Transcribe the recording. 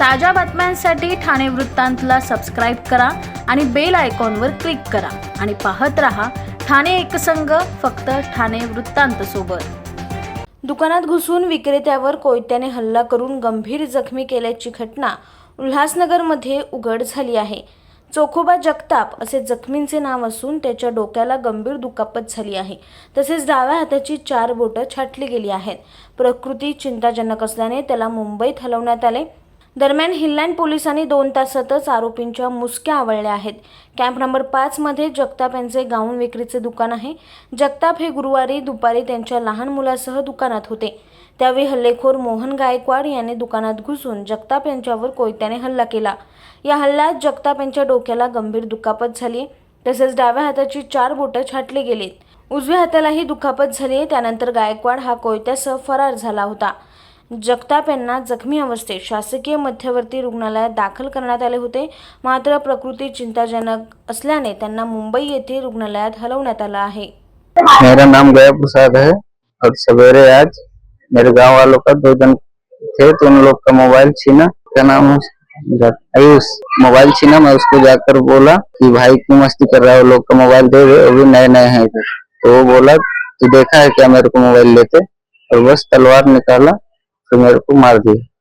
ताज्या बातम्यांसाठी ठाणे वृत्तांतला सबस्क्राईब करा आणि बेल आयकॉनवर क्लिक करा. आणि पाहत रहा ठाणे एकसंघ फक्त ठाणे वृत्तांत सोबत. दुकानात घुसून विक्रेत्यावर कोयत्याने हल्ला करून गंभीर जखमी केल्याची घटना उल्हासनगरमध्ये उघड झाली आहे. चोखोबा जगताप असे जखमींचे नाव असून त्याच्या डोक्याला गंभीर दुखापत झाली आहे. तसेच डाव्या हाताची चार बोटं छाटली गेली आहेत. प्रकृती चिंताजनक असल्याने त्याला मुंबईत हलवण्यात आले. दरम्यान हिल्लँड पोलिसांनी दोन तासातच आरोपींच्या मुसक्या आवळल्या आहेत. कॅम्प नंबर पाचमध्ये जगताप यांचे गाऊन विक्रीचे दुकान आहे. जगताप हे गुरुवारी दुपारी त्यांच्या लहान मुलासह दुकानात होते. त्यावेळी हल्लेखोर मोहन गायकवाड यांनी दुकानात घुसून जगताप यांच्यावर कोयत्याने हल्ला केला. या हल्ल्यात जगताप यांच्या डोक्याला गंभीर दुखापत झाली तसेच डाव्या हाताची चार बोटं छाटली गेलीत. उजव्या हातालाही दुखापत झाली त्यानंतर गायकवाड हा कोयत्यासह फरार झाला होता. जगताप यांना जखमी अवस्थेत शासकीय मध्यवर्ती रुग्णालयात दाखल करण्यात आले होते. मात्र प्रकृती चिंताजनक असल्याने त्यांना मुंबई येथील रुग्णालयात हलवण्यात आलं आहे. मेरा नाम गया प्रसाद है और सवेरे आज मेरे गांव वालों का दो जन थे तो उन लोग का मोबाइल छीना। क्या नाम है आयुष। मोबाइल छीना मैं उसको जाकर बोला कि भाई क्यों मस्ती कर रहा है? वो लोग का मोबाइल दे दे वो भी नए नए हैं तो वो बोला तू देखा है क्या मेरे को मोबाइल लेते? और बस तलवार निकाला। तो मेरे को मार दिया